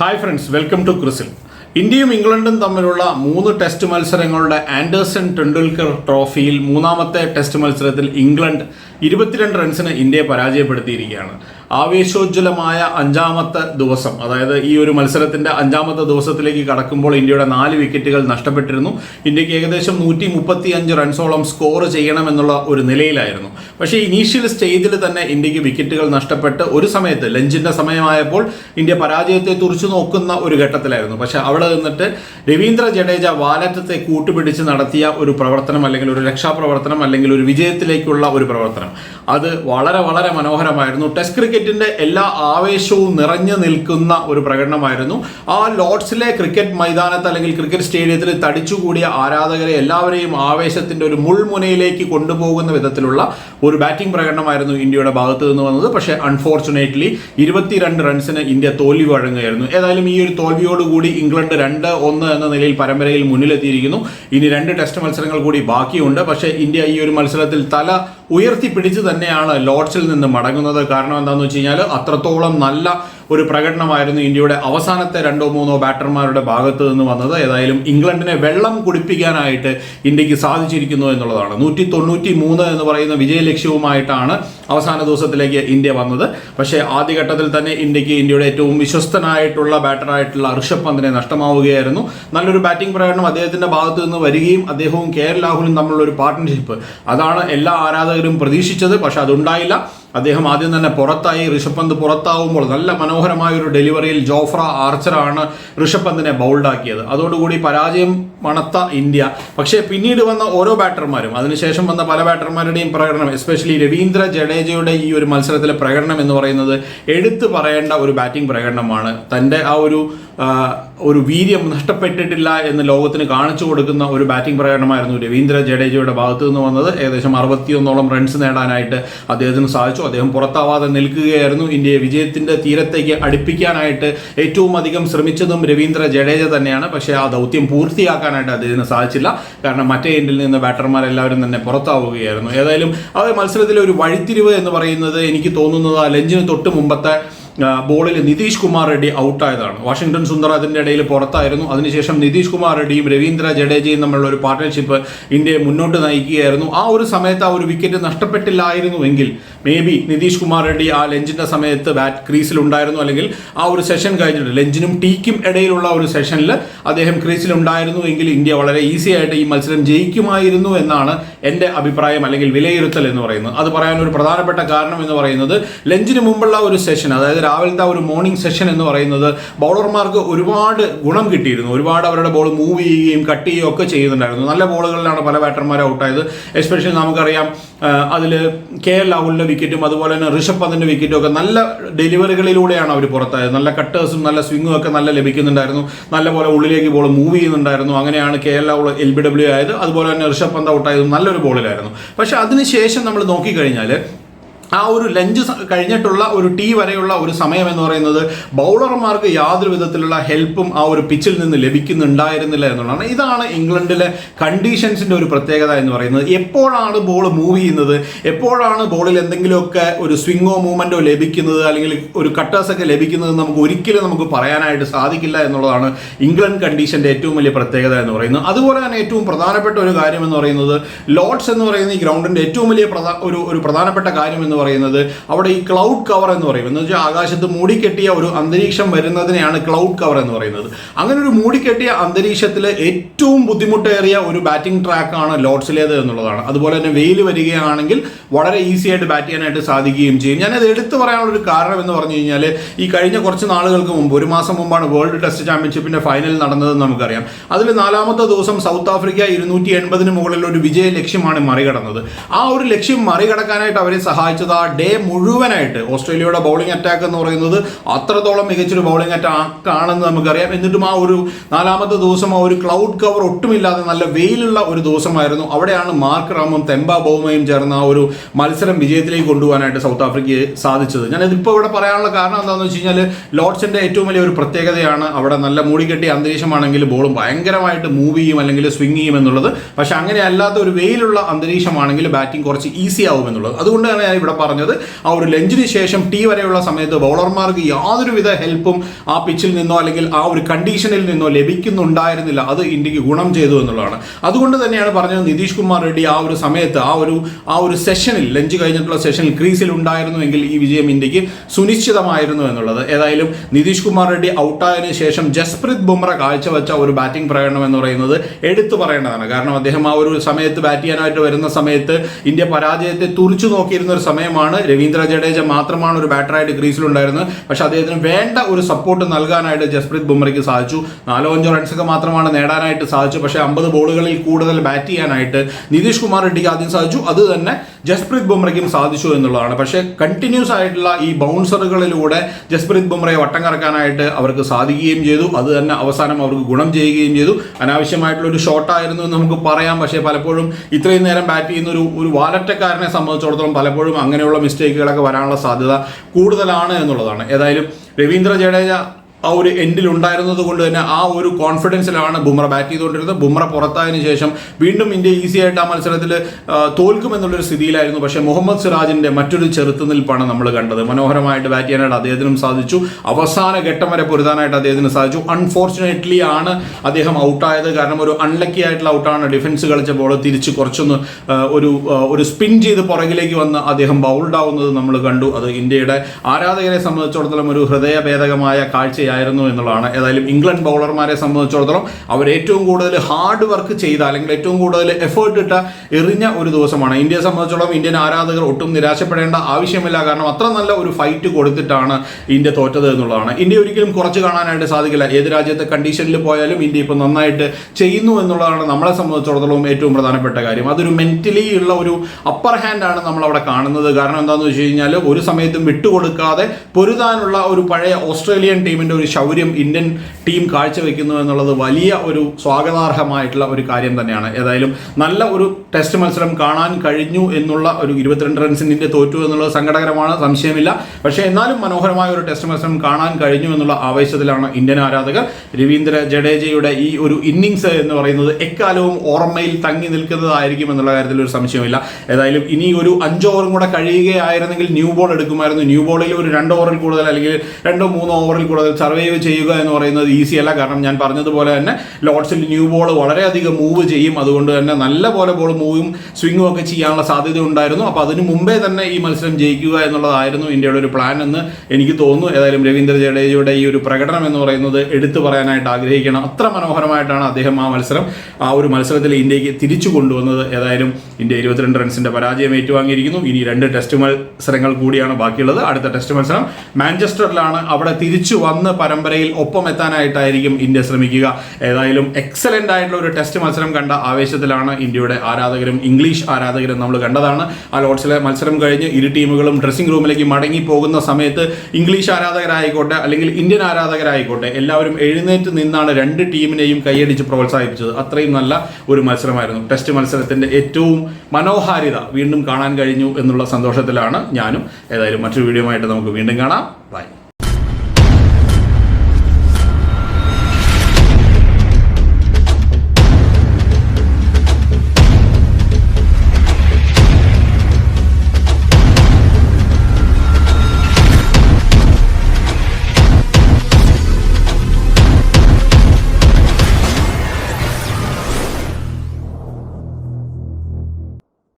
Hi friends welcome to ക്രിസിൽ ഇന്ത്യയും ഇംഗ്ലണ്ടും തമ്മിലുള്ള മൂന്ന് ടെസ്റ്റ് മത്സരങ്ങളുടെ ആൻഡേഴ്സൺ ടെണ്ടുൽക്കർ ട്രോഫിയിൽ മൂന്നാമത്തെ ടെസ്റ്റ് മത്സരത്തിൽ ഇംഗ്ലണ്ട് ഇരുപത്തിരണ്ട് റൺസിന് ഇന്ത്യയെ പരാജയപ്പെടുത്തിയിരിക്കുകയാണ്. ആവേശോജ്വലമായ അഞ്ചാമത്തെ ദിവസം അതായത് ഈ ഒരു മത്സരത്തിന്റെ അഞ്ചാമത്തെ ദിവസത്തിലേക്ക് കടക്കുമ്പോൾ ഇന്ത്യയുടെ നാല് വിക്കറ്റുകൾ നഷ്ടപ്പെട്ടിരുന്നു. ഇന്ത്യയ്ക്ക് ഏകദേശം നൂറ്റി മുപ്പത്തി അഞ്ച് റൺസോളം സ്കോർ ചെയ്യണമെന്നുള്ള ഒരു നിലയിലായിരുന്നു. പക്ഷേ ഇനീഷ്യൽ സ്റ്റേജിൽ തന്നെ ഇന്ത്യയ്ക്ക് വിക്കറ്റുകൾ നഷ്ടപ്പെട്ട് ഒരു സമയത്ത് ലഞ്ചിന്റെ സമയമായപ്പോൾ ഇന്ത്യ പരാജയത്തെ തുറച്ചു നോക്കുന്ന ഒരു ഘട്ടത്തിലായിരുന്നു. പക്ഷെ അവിടെ നിന്നിട്ട് രവീന്ദ്ര ജഡേജ വാലറ്റത്തെ കൂട്ടുപിടിച്ച് നടത്തിയ ഒരു പ്രവർത്തനം അല്ലെങ്കിൽ ഒരു രക്ഷാപ്രവർത്തനം അല്ലെങ്കിൽ ഒരു വിജയത്തിലേക്കുള്ള ഒരു പ്രവർത്തനം അത് വളരെ വളരെ മനോഹരമായിരുന്നു. ടെസ്റ്റ് ക്രിക്കറ്റിന്റെ എല്ലാ ആവേശവും നിറഞ്ഞു നിൽക്കുന്ന ഒരു പ്രകടനമായിരുന്നു. ആ ലോർഡ്സിലെ ക്രിക്കറ്റ് മൈതാനത്ത് അല്ലെങ്കിൽ ക്രിക്കറ്റ് സ്റ്റേഡിയത്തിൽ തടിച്ചുകൂടിയ ആരാധകരെ എല്ലാവരെയും ആവേശത്തിന്റെ ഒരു മുൾമുനയിലേക്ക് കൊണ്ടുപോകുന്ന വിധത്തിലുള്ള ഒരു ബാറ്റിംഗ് പ്രകടനമായിരുന്നു ഇന്ത്യയുടെ ഭാഗത്ത് നിന്ന് വന്നത്. പക്ഷേ അൺഫോർച്ചുനേറ്റ്ലി ഇരുപത്തിരണ്ട് റൺസിന് ഇന്ത്യ തോൽവി വഴങ്ങുകയായിരുന്നു. ഏതായാലും ഈ ഒരു തോൽവിയോടുകൂടി ഇംഗ്ലണ്ട് രണ്ട് ഒന്ന് എന്ന നിലയിൽ പരമ്പരയിൽ മുന്നിലെത്തിയിരിക്കുന്നു. ഇനി രണ്ട് ടെസ്റ്റ് മത്സരങ്ങൾ കൂടി ബാക്കിയുണ്ട്. പക്ഷേ ഇന്ത്യ ഈ ഒരു മത്സരത്തിൽ തല ഉയർത്തിപ്പിടിച്ച് തന്നെയാണ് ലോഡ്സിൽ നിന്ന് മടങ്ങുന്നത്. കാരണം എന്താണെന്ന് വെച്ച് കഴിഞ്ഞാൽ അത്രത്തോളം നല്ല ഒരു പ്രകടനമായിരുന്നു ഇന്ത്യയുടെ അവസാനത്തെ രണ്ടോ മൂന്നോ ബാറ്റർമാരുടെ ഭാഗത്ത് നിന്ന് വന്നത്. ഏതായാലും ഇംഗ്ലണ്ടിനെ വെള്ളം കുടിപ്പിക്കാനായിട്ട് ഇന്ത്യയ്ക്ക് സാധിച്ചിരിക്കുന്നു എന്നുള്ളതാണ്. നൂറ്റി തൊണ്ണൂറ്റി മൂന്ന് എന്ന് പറയുന്ന വിജയ ലക്ഷ്യവുമായിട്ടാണ് അവസാന ദിവസത്തിലേക്ക് ഇന്ത്യ വന്നത്. പക്ഷേ ആദ്യഘട്ടത്തിൽ തന്നെ ഇന്ത്യയ്ക്ക് ഇന്ത്യയുടെ ഏറ്റവും വിശ്വസ്തനായിട്ടുള്ള ബാറ്ററായിട്ടുള്ള ഋഷഭ് പന്തിനെ നഷ്ടമാവുകയായിരുന്നു. നല്ലൊരു ബാറ്റിംഗ് പ്രകടനം അദ്ദേഹത്തിന്റെ ഭാഗത്ത് നിന്ന് വരികയും അദ്ദേഹവും കെ എൽ രാഹുലും തമ്മിലുള്ള ഒരു പാർട്ട്ണർഷിപ്പ്. അതാണ് എല്ലാ ആരാധകരും പ്രതീക്ഷിച്ചത്. പക്ഷെ അതുണ്ടായില്ല. അദ്ദേഹം ആദ്യം തന്നെ പുറത്തായി. ഋഷഭ് പന്ത് പുറത്താവുമ്പോൾ നല്ല മനോഹരമായ ഒരു ഡെലിവറിയിൽ ജോഫ്ര ആർച്ചറാണ് ഋഷഭ് പന്തിനെ ബൗൾഡാക്കിയത്. അതോടുകൂടി പരാജയം മണത്ത ഇന്ത്യ. പക്ഷേ പിന്നീട് വന്ന ഓരോ ബാറ്റർമാരും അതിനുശേഷം വന്ന പല ബാറ്റർമാരുടെയും പ്രകടനം എസ്പെഷ്യലി രവീന്ദ്ര ജഡേജയുടെ ഈ ഒരു മത്സരത്തിലെ പ്രകടനം എന്ന് പറയുന്നത് എടുത്തു പറയേണ്ട ഒരു ബാറ്റിംഗ് പ്രകടനമാണ്. തന്റെ ആ ഒരു ഒരു വീര്യം നഷ്ടപ്പെട്ടിട്ടില്ല എന്ന് ലോകത്തിന് കാണിച്ചു കൊടുക്കുന്ന ഒരു ബാറ്റിംഗ് പ്രകടനമായിരുന്നു രവീന്ദ്ര ജഡേജയുടെ ഭാഗത്തു നിന്ന് വന്നത്. ഏകദേശം അറുപത്തിയൊന്നോളം റൺസ് നേടാനായിട്ട് അദ്ദേഹത്തിന് സാധിച്ചു. അദ്ദേഹം പുറത്താവാതെ നിൽക്കുകയായിരുന്നു. ഇന്ത്യയെ വിജയത്തിന്റെ തീരത്തേക്ക് അടുപ്പിക്കാനായിട്ട് ഏറ്റവും അധികം ശ്രമിച്ചതും രവീന്ദ്ര ജഡേജ തന്നെയാണ്. പക്ഷേ ആ ദൗത്യം പൂർത്തിയാക്കാനായിട്ട് അദ്ദേഹത്തിന് സാധിച്ചില്ല. കാരണം മറ്റേ എൻഡിൽ നിന്ന് ബാറ്റർമാരെല്ലാവരും തന്നെ പുറത്താവുകയായിരുന്നു. ഏതായാലും ഒരു മത്സരത്തിലെ ഒരു വഴിത്തിരിവ് എന്ന് പറയുന്നത് എനിക്ക് തോന്നുന്നത് ആ ലഞ്ചിന് തൊട്ട് മുമ്പത്തെ ബോളിൽ നിതീഷ് കുമാർ റെഡ്ഡി ഔട്ടായതാണ്. വാഷിംഗ്ടൺ സുന്ദർ അതിന്റെ ഇടയിൽ പുറത്തായിരുന്നു. അതിനുശേഷം നിതീഷ് കുമാർ റെഡ്ഡിയും രവീന്ദ്ര ജഡേജയും തമ്മിലുള്ള ഒരു പാർട്ട്ണർഷിപ്പ് ഇന്ത്യയെ മുന്നോട്ട് നയിക്കുകയായിരുന്നു. ആ ഒരു സമയത്ത് ആ ഒരു വിക്കറ്റ് നഷ്ടപ്പെട്ടില്ലായിരുന്നുവെങ്കിൽ മേ ബി നിതീഷ് കുമാർ റെഡ്ഡി ആ ലഞ്ചിന്റെ സമയത്ത് ബാറ്റ് ക്രീസിൽ ഉണ്ടായിരുന്നു. അല്ലെങ്കിൽ ആ ഒരു സെഷൻ കഴിഞ്ഞിട്ട് ലഞ്ചിനും ടീക്കും ഇടയിലുള്ള ഒരു സെഷനിൽ അദ്ദേഹം ക്രീസിൽ ഉണ്ടായിരുന്നുവെങ്കിൽ ഇന്ത്യ വളരെ ഈസി ആയിട്ട് ഈ മത്സരം ജയിക്കുമായിരുന്നു എന്നാണ് എന്റെ അഭിപ്രായം അല്ലെങ്കിൽ വിലയിരുത്തൽ എന്ന് പറയുന്നത്. അത് പറയാൻ ഒരു പ്രധാനപ്പെട്ട കാരണം എന്ന് പറയുന്നത് ലഞ്ചിന് മുമ്പുള്ള ഒരു സെഷൻ അതായത് രാവിലത്തെ ഒരു മോർണിംഗ് സെഷൻ എന്ന് പറയുന്നത് ബൗളർമാർക്ക് ഒരുപാട് ഗുണം കിട്ടിയിരുന്നു. ഒരുപാട് അവരുടെ ബോൾ മൂവ് ചെയ്യുകയും കട്ട് ചെയ്യുകയും ഒക്കെ ചെയ്യുന്നുണ്ടായിരുന്നു നല്ല ബോളുകളിലാണ് പല ബാറ്റർമാർ ഔട്ടായത് എസ്പെഷ്യലി നമുക്കറിയാം അതിൽ കെ എൽ രാഹുലിന്റെ വിക്കറ്റും അതുപോലെ തന്നെ ഋഷഭ് പന്തിന്റെ വിക്കറ്റും ഒക്കെ നല്ല ഡെലിവറികളിലൂടെയാണ് അവർ പുറത്തായത്. നല്ല കട്ടേഴ്സും നല്ല സ്വിങ്ങും ഒക്കെ നല്ല ലഭിക്കുന്നുണ്ടായിരുന്നു. നല്ല പോലെ ഉള്ളിലേക്ക് ബോൾ മൂവ് ചെയ്യുന്നുണ്ടായിരുന്നു. അങ്ങനെയാണ് K L Rahul L B W ആയത്. അതുപോലെ തന്നെ ഋഷഭ് പന്ത് ഔട്ടായതും നല്ലൊരു ബോളിലായിരുന്നു പക്ഷേ അതിനുശേഷം നമ്മൾ നോക്കിക്കഴിഞ്ഞാൽ ആ ഒരു ലഞ്ച് കഴിഞ്ഞിട്ടുള്ള ഒരു ടീ വരെയുള്ള ഒരു സമയം എന്ന് പറയുന്നത് ബൗളർമാർക്ക് യാതൊരു വിധത്തിലുള്ള ഹെൽപ്പും ആ ഒരു പിച്ചിൽ നിന്ന് ലഭിക്കുന്നുണ്ടായിരുന്നില്ല എന്നുള്ളതാണ്. ഇതാണ് ഇംഗ്ലണ്ടിലെ കണ്ടീഷൻസിന്റെ ഒരു പ്രത്യേകത എന്ന് പറയുന്നത്. എപ്പോഴാണ് ബോൾ മൂവ് ചെയ്യുന്നത്? എപ്പോഴാണ് ബോളിൽ എന്തെങ്കിലുമൊക്കെ ഒരു സ്വിങ്ങോ മൂവ്മെന്റോ ലഭിക്കുന്നത്? അല്ലെങ്കിൽ ഒരു കട്ടേഴ്സൊക്കെ ലഭിക്കുന്നത് നമുക്ക് ഒരിക്കലും നമുക്ക് പറയാനായിട്ട് സാധിക്കില്ല എന്നുള്ളതാണ് ഇംഗ്ലണ്ട് കണ്ടീഷന്റെ ഏറ്റവും വലിയ പ്രത്യേകത എന്ന് പറയുന്നത്. അതുപോലെ തന്നെ ഏറ്റവും പ്രധാനപ്പെട്ട ഒരു കാര്യം എന്ന് പറയുന്നത് ലോഡ്സ് എന്ന് പറയുന്ന ഈ ഗ്രൗണ്ടിന്റെ ഏറ്റവും വലിയ ഒരു ഒരു പ്രധാനപ്പെട്ട കാര്യം എന്ന് പറയുന്നത് അവിടെ ഈ ക്ലൗഡ് കവർ എന്ന് പറയും എന്ന് വെച്ചാൽ ആകാശത്ത് മൂടിക്കെട്ടിയ ഒരു അന്തരീക്ഷം വരുന്നതിനെയാണ് ക്ലൗഡ് കവർ എന്ന് പറയുന്നത്. അങ്ങനെ ഒരു മൂടിക്കെട്ടിയ അന്തരീക്ഷത്തിൽ ഏറ്റവും ബുദ്ധിമുട്ടേറിയ ഒരു ബാറ്റിംഗ് ട്രാക്കാണ് ലോഡ്സിലേത് എന്നുള്ളതാണ്. അതുപോലെ തന്നെ വെയിൽ വരികയാണെങ്കിൽ വളരെ ഈസി ആയിട്ട് ബാറ്റ് ചെയ്യാനായിട്ട് സാധിക്കുകയും ചെയ്യും. ഞാനത് എടുത്തു പറയാനുള്ള ഒരു കാരണം എന്ന് പറഞ്ഞു കഴിഞ്ഞാൽ ഈ കഴിഞ്ഞ കുറച്ച് നാളുകൾക്ക് മുമ്പ് ഒരു മാസം മുമ്പാണ് വേൾഡ് ടെസ്റ്റ് ചാമ്പ്യൻഷിപ്പിന്റെ ഫൈനൽ നടന്നതെന്ന് നമുക്കറിയാം. അതിൽ നാലാമത്തെ ദിവസം സൗത്ത് ആഫ്രിക്ക ഇരുന്നൂറ്റി എൺപതിന് മുകളിൽ ഒരു വിജയ ലക്ഷ്യമാണ് മറികടന്നത്. ആ ഒരു ലക്ഷ്യം മറികടക്കാനായിട്ട് അവരെ സഹായിച്ചത് ആ ഡേ മുഴുവനായിട്ട് ഓസ്ട്രേലിയയുടെ ബൗളിംഗ് അറ്റാക്ക് എന്ന് പറയുന്നത് അത്രത്തോളം മികച്ചൊരു ബൗളിംഗ് അറ്റാക്ക് ആണെന്ന് നമുക്കറിയാം. എന്നിട്ടും ആ ഒരു നാലാമത്തെ ദിവസം ആ ഒരു ക്ലൗഡ് കവർ ഒട്ടുമില്ലാതെ നല്ല വെയിലുള്ള ഒരു ദിവസമായിരുന്നു. അവിടെയാണ് മാർക്ക് റാമും തെമ്പ ബൗമയും ചേർന്ന് ആ ഒരു മത്സരം വിജയത്തിലേക്ക് കൊണ്ടുപോകാനായിട്ട് സൗത്ത് ആഫ്രിക്കയെ സാധിച്ചത്. ഞാൻ ഇതിപ്പോൾ ഇവിടെ പറയാനുള്ള കാരണം എന്താണെന്ന് വെച്ച് കഴിഞ്ഞാൽ ലോഡ്സിന്റെ ഏറ്റവും വലിയ ഒരു പ്രത്യേകതയാണ് അവിടെ നല്ല മൂടിക്കെട്ടിയ അന്തരീക്ഷമാണെങ്കിൽ ബോളും ഭയങ്കരമായിട്ട് മൂവ് ചെയ്യും അല്ലെങ്കിൽ സ്വിങ് ചെയ്യും എന്നുള്ളത്. പക്ഷെ അങ്ങനെ അല്ലാത്ത ഒരു വെയിലുള്ള അന്തരീക്ഷമാണെങ്കിൽ ബാറ്റിംഗ് കുറച്ച് ഈസി ആവും എന്നുള്ളത് അതുകൊണ്ട് തന്നെ ഞാൻ ഇവിടെ പറഞ്ഞത്. ആ ഒരു ലഞ്ചിന് ശേഷം ടീ വരെയുള്ള സമയത്ത് ബൗളർമാർക്ക് യാതൊരുവിധ ഹെൽപ്പും ആ പിച്ചിൽ നിന്നോ അല്ലെങ്കിൽ ആ ഒരു കണ്ടീഷനിൽ നിന്നോ ലഭിക്കുന്നുണ്ടായിരുന്നില്ല. അത് ഇന്ത്യയ്ക്ക് ഗുണം ചെയ്തു എന്നുള്ളതാണ്. അതുകൊണ്ട് തന്നെയാണ് പറഞ്ഞത് നിതീഷ് കുമാർ റെഡ്ഡി ആ ഒരു സമയത്ത് ആ ഒരു ആ ഒരു സെഷനിൽ ലഞ്ച് കഴിഞ്ഞിട്ടുള്ള സെഷനിൽ ക്രീസിൽ ഉണ്ടായിരുന്നുവെങ്കിൽ ഈ വിജയം ഇന്ത്യയ്ക്ക് സുനിശ്ചിതമായിരുന്നു എന്നുള്ളത്. ഏതായാലും നിതീഷ് കുമാർ റെഡ്ഡി ഔട്ടായതിനു ശേഷം ജസ്പ്രീത് ബുംറ കാഴ്ചവെച്ച ഒരു ബാറ്റിംഗ് പ്രകടനം എന്ന് പറയുന്നത് എടുത്തു പറയേണ്ടതാണ്. കാരണം അദ്ദേഹം ആ ഒരു സമയത്ത് ബാറ്റ് ചെയ്യാനായിട്ട് വരുന്ന സമയത്ത് ഇന്ത്യ പരാജയത്തെ തുറിച്ചു നോക്കിയിരുന്ന ഒരു സമയമാണ് രവീന്ദ്ര ജഡേജ മാത്രമാണ് ഒരു ബാറ്ററായിട്ട് ക്രീസിലുണ്ടായിരുന്നത് പക്ഷെ അദ്ദേഹത്തിന് വേണ്ട ഒരു സപ്പോർട്ട് നൽകാനായിട്ട് ജസ്പ്രീത് ബുംറയ്ക്ക് സാധിച്ചു. നാലോ അഞ്ചോ റൺസൊക്കെ മാത്രമാണ് നേടാനായിട്ട് സാധിച്ചു. പക്ഷേ അമ്പത് ബോളുകളിൽ കൂടുതൽ ബാറ്റ് ചെയ്യാനായിട്ട് നിതീഷ് കുമാർ റെഡ്ഡിക്ക് ആദ്യം സാധിച്ചു. അത് തന്നെ ജസ്പ്രീത് ബുംറയ്ക്കും സാധിച്ചു എന്നുള്ളതാണ്. പക്ഷേ കണ്ടിന്യൂസ് ആയിട്ടുള്ള ഈ ബൗൺസറുകളിലൂടെ ജസ്പ്രീത് ബുംറയെ വട്ടം കറക്കാനായിട്ട് അവർക്ക് സാധിക്കുകയും ചെയ്തു. അത് തന്നെ അവസാനം അവർക്ക് ഗുണം ചെയ്യുകയും ചെയ്തു. അനാവശ്യമായിട്ടുള്ള ഒരു ഷോട്ടായിരുന്നു എന്ന് നമുക്ക് പറയാം. പക്ഷേ പലപ്പോഴും ഇത്രയും നേരം ബാറ്റ് ചെയ്യുന്ന ഒരു ഒരു വാലറ്റക്കാരനെ സംബന്ധിച്ചിടത്തോളം പലപ്പോഴും അങ്ങനെയുള്ള മിസ്റ്റേക്കുകളൊക്കെ വരാനുള്ള സാധ്യത കൂടുതലാണ് എന്നുള്ളതാണ്. ഏതായാലും രവീന്ദ്ര ജഡേജ ആ ഒരു എൻഡിൽ ഉണ്ടായിരുന്നത് കൊണ്ട് തന്നെ ആ ഒരു കോൺഫിഡൻസിലാണ് ബുംറ ബാറ്റ് ചെയ്തുകൊണ്ടിരുന്നത്. ബുംറ പുറത്തായതിനു ശേഷം വീണ്ടും ഇന്ത്യ ഈസി ആയിട്ട് ആ മത്സരത്തിൽ തോൽക്കുമെന്നുള്ളൊരു സ്ഥിതിയിലായിരുന്നു. പക്ഷേ മുഹമ്മദ് സിറാജിന്റെ മറ്റൊരു ചെറുത്തുനിൽപ്പാണ് നമ്മൾ കണ്ടത്. മനോഹരമായിട്ട് ബാറ്റ് ചെയ്യാനായിട്ട് അദ്ദേഹത്തിനും സാധിച്ചു. അവസാന ഘട്ടം വരെ പൊരുതാനായിട്ട് അദ്ദേഹത്തിന് സാധിച്ചു. അൺഫോർച്ചുനേറ്റ്ലി ആണ് അദ്ദേഹം ഔട്ടായത് കാരണം ഒരു അൺലക്കി ആയിട്ടുള്ള ഔട്ടാണ് ഡിഫൻസ് കളിച്ച ബോൾ തിരിച്ച് കുറച്ചൊന്ന് ഒരു ഒരു സ്പിൻ ചെയ്ത് പുറകിലേക്ക് വന്ന് അദ്ദേഹം ബൗൾഡ് ആവുന്നത് നമ്മൾ കണ്ടു. അത് ഇന്ത്യയുടെ ആരാധകരെ സംബന്ധിച്ചിടത്തോളം ഒരു ഹൃദയഭേദകമായ കാഴ്ചയായിരുന്നു എന്നുള്ളതാണ്. ഏതായാലും ഇംഗ്ലണ്ട് ബൗളർമാരെ സംബന്ധിച്ചിടത്തോളം അവർ ഏറ്റവും കൂടുതൽ ഹാർഡ് വർക്ക് ചെയ്ത അല്ലെങ്കിൽ ഏറ്റവും കൂടുതൽ എഫേർട്ട് ഇട്ട എറിഞ്ഞ ഒരു ദിവസമാണ്. ഇന്ത്യയെ സംബന്ധിച്ചിടത്തോളം ഇന്ത്യൻ ആരാധകർ ഒട്ടും നിരാശപ്പെടേണ്ട ആവശ്യമില്ല. കാരണം അത്ര നല്ല ഒരു ഫൈറ്റ് കൊടുത്തിട്ടാണ് ഇന്ത്യ തോറ്റത് എന്നുള്ളതാണ്. ഇന്ത്യ ഒരിക്കലും കുറച്ച് കാണാനായിട്ട് സാധിക്കില്ല. ഏത് രാജ്യത്തെ കണ്ടീഷനിൽ പോയാലും ഇന്ത്യ ഇപ്പോൾ നന്നായിട്ട് ചെയ്യുന്നു എന്നുള്ളതാണ് നമ്മളെ സംബന്ധിച്ചിടത്തോളം ഏറ്റവും പ്രധാനപ്പെട്ട കാര്യം. അതൊരു മെന്റലി ഉള്ള ഒരു അപ്പർ ഹാൻഡ് ആണ് നമ്മൾ അവിടെ കാണുന്നത്. കാരണം എന്താണെന്ന് വെച്ച് കഴിഞ്ഞാൽ ഒരു സമയത്തും വിട്ടുകൊടുക്കാതെ പൊരുതാനുള്ള ഒരു പഴയ ഓസ്ട്രേലിയൻ ടീമിന്റെ ഒരു ശൗര്യം ഇന്ത്യൻ ടീം കാഴ്ചവെക്കുന്നു എന്നുള്ളത് വലിയ ഒരു സ്വാഗതാർഹമായിട്ടുള്ള ഒരു കാര്യം തന്നെയാണ്. ഏതായാലും നല്ല ഒരു ടെസ്റ്റ് മത്സരം കാണാൻ കഴിഞ്ഞു എന്നുള്ള ഒരു ഇരുപത്തിരണ്ട് റൺസിന് ഇന്ത്യ തോറ്റു എന്നുള്ളത് സങ്കടകരമാണ് സംശയമില്ല. പക്ഷേ എന്നാലും മനോഹരമായ ഒരു ടെസ്റ്റ് മത്സരം കാണാൻ കഴിഞ്ഞു എന്നുള്ള ആവേശത്തിലാണ് ഇന്ത്യൻ ആരാധകർ. രവീന്ദ്ര ജഡേജയുടെ ഈ ഒരു ഇന്നിങ്സ് എന്ന് പറയുന്നത് എക്കാലവും ഓർമ്മയിൽ തങ്ങി നിൽക്കുന്നതായിരിക്കും എന്നുള്ള കാര്യത്തിൽ ഒരു സംശയമില്ല. ഏതായാലും ഇനി ഒരു അഞ്ച് ഓവറും കൂടെ കഴിയുകയായിരുന്നെങ്കിൽ ന്യൂ ബോൾ എടുക്കുമായിരുന്നു. ന്യൂ ബോളിൽ ഒരു രണ്ട് ഓവറിൽ കൂടുതൽ അല്ലെങ്കിൽ രണ്ടോ മൂന്നോ ഓവറിൽ കൂടുതൽ സർവൈവ് ചെയ്യുക എന്ന് പറയുന്നത് ഈസി അല്ല. കാരണം ഞാൻ പറഞ്ഞതുപോലെ തന്നെ ലോഡ്സിൽ ന്യൂ ബോൾ വളരെയധികം മൂവ് ചെയ്യും. അതുകൊണ്ട് തന്നെ നല്ല പോലെ ബോൾ മൂവും സ്വിങ്ങും ഒക്കെ ചെയ്യാനുള്ള സാധ്യത ഉണ്ടായിരുന്നു. അപ്പോൾ അതിന് മുമ്പേ തന്നെ ഈ മത്സരം ജയിക്കുക എന്നുള്ളതായിരുന്നു ഇന്ത്യയുടെ ഒരു പ്ലാൻ എന്ന് എനിക്ക് തോന്നുന്നു. ഏതായാലും രവീന്ദ്ര ജഡേജയുടെ ഈ ഒരു പ്രകടനം എന്ന് പറയുന്നത് എടുത്തു പറയാനായിട്ട് ആഗ്രഹിക്കണം. അത്ര മനോഹരമായിട്ടാണ് അദ്ദേഹം ആ മത്സരം ആ ഒരു മത്സരത്തിൽ ഇന്ത്യയ്ക്ക് തിരിച്ചു കൊണ്ടുവന്നത്. ഏതായാലും ഇന്ത്യ ഇരുപത്തിരണ്ട് റൺസിന്റെ പരാജയം ഏറ്റുവാങ്ങിയിരിക്കുന്നു. ഇനി രണ്ട് ടെസ്റ്റ് മത്സരങ്ങൾ കൂടിയാണ് ബാക്കിയുള്ളത്. അടുത്ത ടെസ്റ്റ് മത്സരം മാഞ്ചസ്റ്ററിലാണ്. അവിടെ തിരിച്ചു വന്ന് പരമ്പരയിൽ ഒപ്പം എത്താനായിട്ടായിരിക്കും ഇന്ത്യ ശ്രമിക്കുക. ഏതായാലും എക്സലന്റ് ആയിട്ടുള്ള ഒരു ടെസ്റ്റ് മത്സരം കണ്ട ആവേശത്തിലാണ് ഇന്ത്യയുടെ ആരാധകരും ഇംഗ്ലീഷ് ആരാധകരും നമ്മൾ കണ്ടതാണ്. ആ ലോഡ്സിലെ മത്സരം കഴിഞ്ഞ് ഇരു ടീമുകളും ഡ്രസ്സിംഗ് റൂമിലേക്ക് മടങ്ങി പോകുന്ന സമയത്ത് ഇംഗ്ലീഷ് ആരാധകരായിക്കോട്ടെ അല്ലെങ്കിൽ ഇന്ത്യൻ ആരാധകരായിക്കോട്ടെ എല്ലാവരും എഴുന്നേറ്റ് നിന്നാണ് രണ്ട് ടീമിനെയും കൈയടിച്ച് പ്രോത്സാഹിപ്പിച്ചത്. അത്രയും നല്ല ഒരു മത്സരമായിരുന്നു. ടെസ്റ്റ് മത്സരത്തിന്റെ ഏറ്റവും മനോഹാരിത വീണ്ടും കാണാൻ കഴിഞ്ഞു എന്നുള്ള സന്തോഷത്തിലാണ് ഞാനും. ഏതായാലും മറ്റൊരു വീഡിയോ ആയിട്ട് നമുക്ക് വീണ്ടും കാണാം. ബൈ